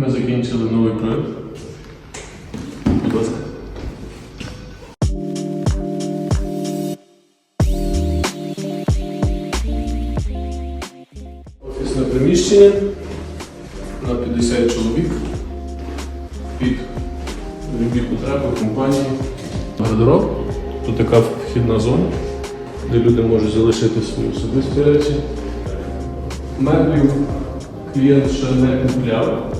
Ми закінчили новий проект. Будь ласка. Офісне приміщення на 50 чоловік під любі потреби компанії. Гардероб. Тут така вхідна зона, де люди можуть залишити свої особисті речі. Меблів клієнт ще не купляв.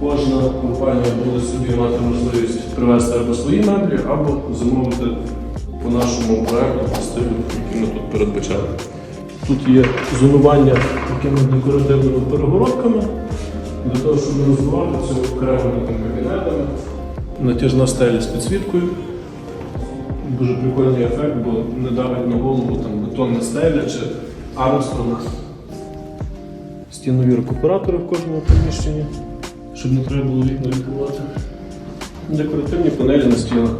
Кожна компанія буде собі мати можливість привезти або свої меблі, або замовити по нашому проекту по стилю, який ми тут передбачали. Тут є зонування такими декоративними перегородками для того, щоб розвивати це окремими кабінетами. Натяжна стеля з підсвіткою. Дуже прикольний ефект, бо не давить на голову там бетонна стеля чи Армстронг. Стінові рекуператори в кожному приміщенні, щоб не треба було вікна відкривати. Декоративні панелі на стінах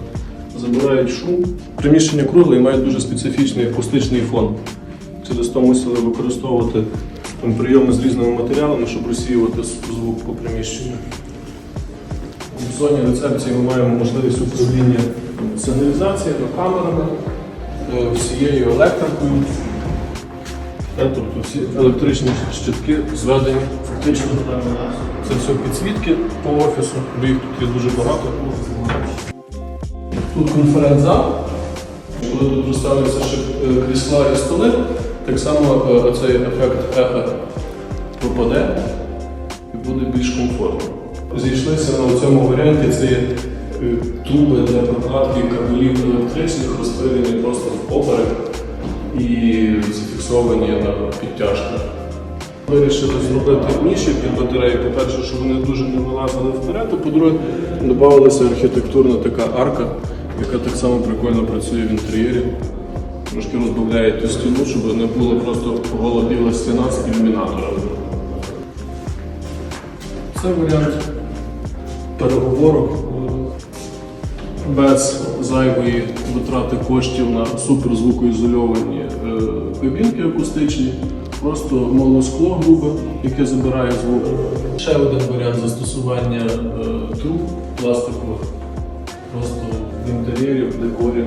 забирають шум. Приміщення кругле і мають дуже специфічний акустичний фон. Через то мусили використовувати там, прийоми з різними матеріалами, щоб розсіювати звук по приміщенню. В зоні рецепції ми маємо можливість управління сигналізаціями, камерами, е, всією електрикою. Тобто всі електричні щитки зведені фактично. Це все підсвітки по офісу, бо їх тут є дуже багато. Тут конференц-зал. Коли тут розставляться ще е, крісла і столи, так само е, цей ефект ехо пропаде і буде більш комфортно. Зійшлися на цьому варіанті це є е, труби для прокладки кабелів електричних, розпилені просто в впоперек і зафіксовані на підтяжках. Вирішили зробити ніші під батареї. По-перше, щоб вони дуже не вилазили вперед, а по-друге, додавалася архітектурна така арка, яка так само прикольно працює в інтер'єрі. Трошки розбавляє ту стіну, щоб не було просто гола біла стіна з ілюмінаторами. Це варіант переговорок без зайвої витрати коштів на суперзвукоізольовані е, кабінки акустичні, просто малоскло грубе, яке забирає звук. Ще один варіант застосування е, труб пластикових, просто в інтер'єрі, в декорі.